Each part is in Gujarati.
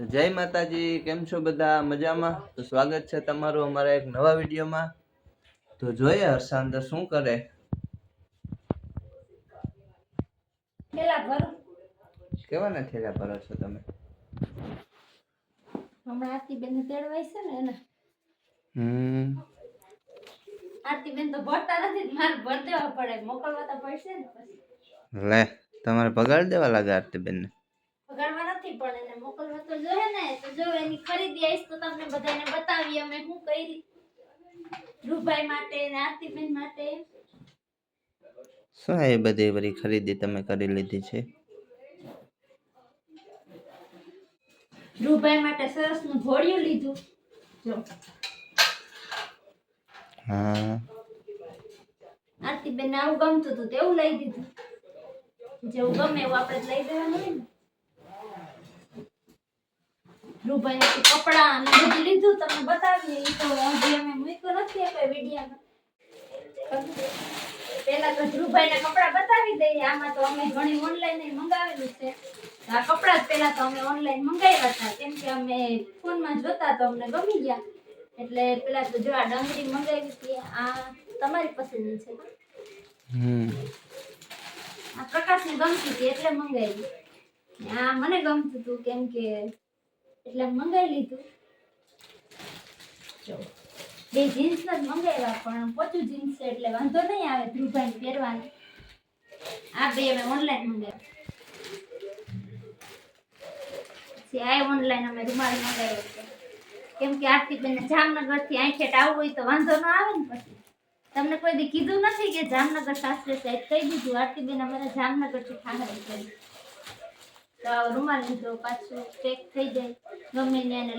જય માતાજી કેમ છો બધા? મજામાં? તો સ્વાગત છે તમારું અમારા એક નવા વિડીયોમાં. તો જોઈએ હર્ષાંત શું કરે? પેલા ભરું કેવાના થેલા ભરો છો તમે? હમણાં આરતીબેન ને તેડવાય છે ને એને. હમ. આરતીબેન તો ભરતા નથી મારે ભર દેવા પડે. મોકલવા તો પડશે ને પછી. લે તમારે પગાર દેવા લાગે આરતીબેન ને પગાડવા નથી પણ એને મોકલવા તો જોઈએ ને તો જો એની ખરીદી આવીશ તો તમને બધાને બતાવીએ અમે શું કરી. રૂભાઈ માટે ને આરતીબેન માટે. શું એ બધી વરી ખરીદી તમે કરી લીધી છે? રૂભાઈ માટે સરસનું ઘોડિયું લીધું. જો. હા. આરતીબેન આવું ગમતું હતું તેવું લઈ દીધું. જેવું ગમે એવું આપણે લઈ દેવાનું હોય ને. નથી કપડા અને બધું લીધું. તમને બતાવીએ. એ તો હજી અમે મૂક્યું નથી કોઈ વિડીયામાં. પેલા તો ધ્રુવભાઈ ના કપડા બતાવી દઈએ. આમાં તો અમે ઘણી ઓનલાઈન મંગાવેલું છે. આ કપડા જ પેલા તો અમે ઓનલાઈન મંગાવ્યા હતા. કેમ કે અમે ફોનમાં જોતા તો અમને ગમી ગયા. એટલે પેલા તો જો આ ડંગરી મંગાવી હતી. આ તમારી પસંદની છે હમ. આ પ્રકાશની ગમતી હતી એટલે મંગાવી. આ મને ગમતું હતું કેમ કે એટલે મંગાવી લીધું. જો, બે જીન્સ જ મંગાવ્યા, પણ પોચું જીન્સ છે એટલે વાંધો નહીં આવે ધ્રુવભાઈને પહેરવાનું. આ બે અમે ઓનલાઈન મંગાવ્યા. આ ઓનલાઈન અમે રૂમાલ મંગાવ્યો છે. કેમ કે આરતીબેન જામનગરથી આંખેટ આવવું હોય તો વાંધો ન આવે ને પછી. તમને કોઈ કીધું નથી કે જામનગર શાસ્ત્રી સાહેબ કહી દીધું, આરતી બેન અમારા જામનગરથી ખાનગી છે તો રૂમાલ લીધો પાછું ને ને ને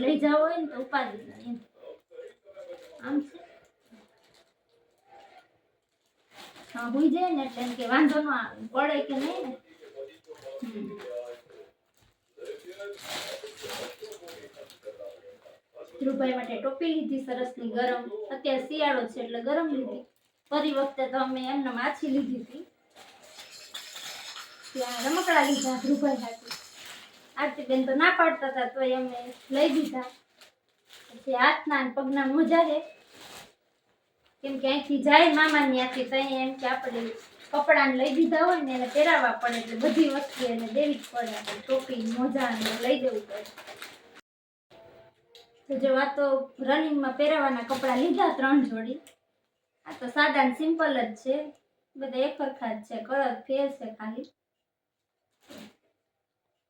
ન? ને માટે ટોપી લીધી સરસની ગરમ. અત્યારે શિયાળો છે એટલે ગરમ લીધી. ફરી વખતે તો અમે એમને માછી લીધી હતી. ત્યાં રમકડા લીધા ધ્રુવભાઈ હાટુ આરતીબેન તો ના પાડતા હતા તોય અમે લઈ દીધા. પછી હાથના અને પગના મોજા છે. કેમ કે અહીંથી જાય મામા ત્યાંથી તો અહીંયા એમ કે આપણે કપડાને લઈ દીધા હોય ને એને પહેરાવવા પડે, એટલે બધી વસ્તુ એને દેવી જ પડે ટોપી, મોજા ને લઈ દેવું પડે. તો જો આ તો રનિંગમાં પહેરાવાના કપડાં લીધા ત્રણ જોડી. આ તો સાદા ને સિમ્પલ જ છે. બધા એક જ છે, કલર ફેર છે ખાલી.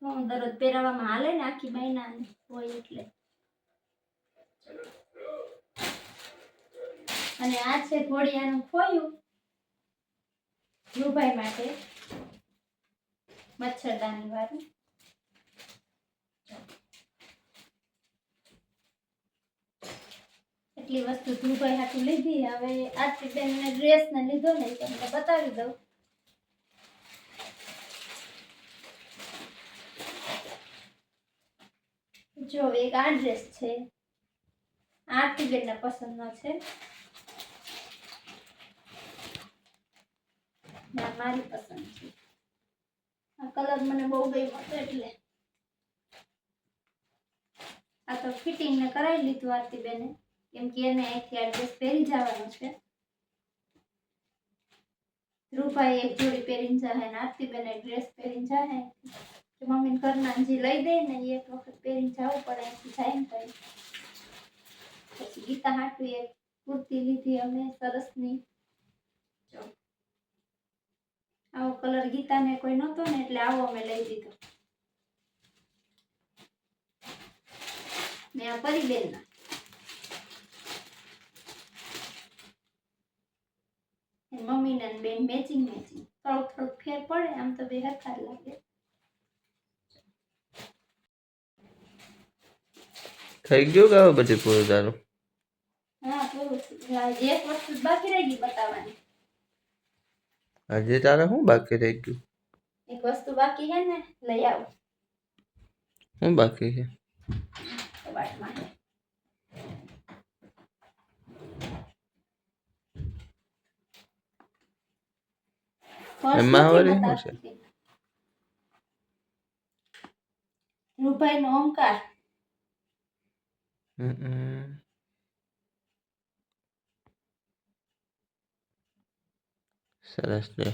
હું દરરોજ પહેરાવવામાં હાલે ને આખી મહિના હોય એટલે. અને આ છે ઘોડિયાનું ખોયું ધ્રુવભાઈ માટે મચ્છરદાની વાળું એટલી વસ્તુ ધ્રુવભાઈ હાથું લીધી. હવે આરતીબેન ને ડ્રેસ ને લીધો ને તમને બતાવી દઉં. જો એક આ ડ્રેસ છે. આરતીબેન ના પસંદનો છે. મારી પસંદ છે. આ કલર મને બહુ ગમ્યો હતો એટલે. આ તો ફિટિંગ ને કરાવી લીધું આરતી બેને કેમ કે એને અહીંથી આ ડ્રેસ પહેરી જવાનો છે. ધ્રુવભાઈ એક જોડી પહેરીને જાય ને આરતી બેને ડ્રેસ પહેરીને જાય મમ્મી ઘરના જે લઈ દે ને એક વખત પહેરી જવું પડે એથી જાય ને કઈ. પછી ગીતા હાટુ એક કુર્તી લીધી અમે સરસની. આવો કલર ગીતાને કોઈ નહોતો ને એટલે આવો અમે લઈ દીધો. ને આ પરીબેનના. ના મમ્મી ને બેન મેચિંગ મેચિંગ થોડુંક થોડુંક ફેર પડે, આમ તો બે હરખા લાગે. થઈ ગયું કે હવે બધી પૂરું તારું હજી તારે શું બાકી રહી ગયું? એક વસ્તુ બાકી છે ને લઈ આવું. શું બાકી છે? એમાં વળી શું છે? રૂભાઈ નો ઓમકાર. સરસ છે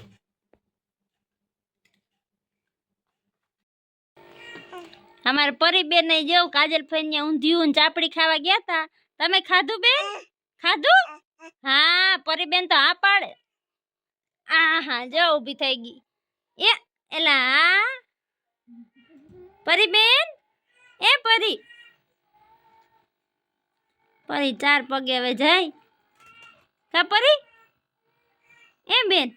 અમારે પરીબેન ને જેવું કાજલ ફઈને ઊંધિયું ચાપડી ખાવા ગયા તા. તમે ખાધું બેન? ખાધું? હા, પરીબેન તો હા પાડે. આ હા જો ઊભી થઈ ગઈ. એ, એલા. આ. પરીબેન? એ, પરી. પરી ચાર પગે હવે જાય કા પરી એ બેન.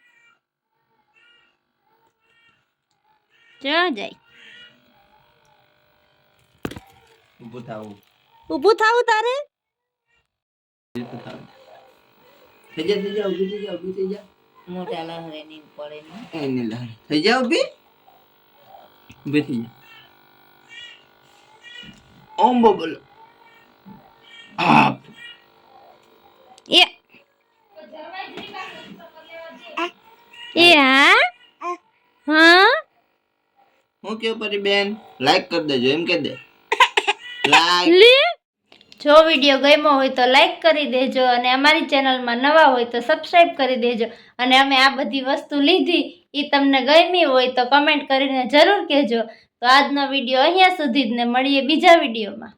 જો જાય ઊભું થાવું. ઊભું થાવું તારે? થઈ જા થઈ જા ઊભી થઈ જા ઊભી થઈ જા મોટા લહરે ની પડે ને. એને લહરે થઈ જા ઊભી? ઊભી થઈ જા ઓમ બોલો આ Yeah. Yeah. Huh? હું? કે પરી બેન? લાઈક કરી દેજો એમ કે દે. લાઈક જો વીડિયો ગમ્યો હોય તો લાઈક કરી દેજો અને અમારી ચેનલમાં નવા હોય તો સબસ્ક્રાઈબ કરી દેજો. અને અમે આ બધી વસ્તુ લીધી એ તમને ગમી હોય તો કમેન્ટ કરીને જરૂર કહેજો. તો આજનો વીડિયો અહીંયા સુધી જ ને મળીએ બીજા વિડીયોમાં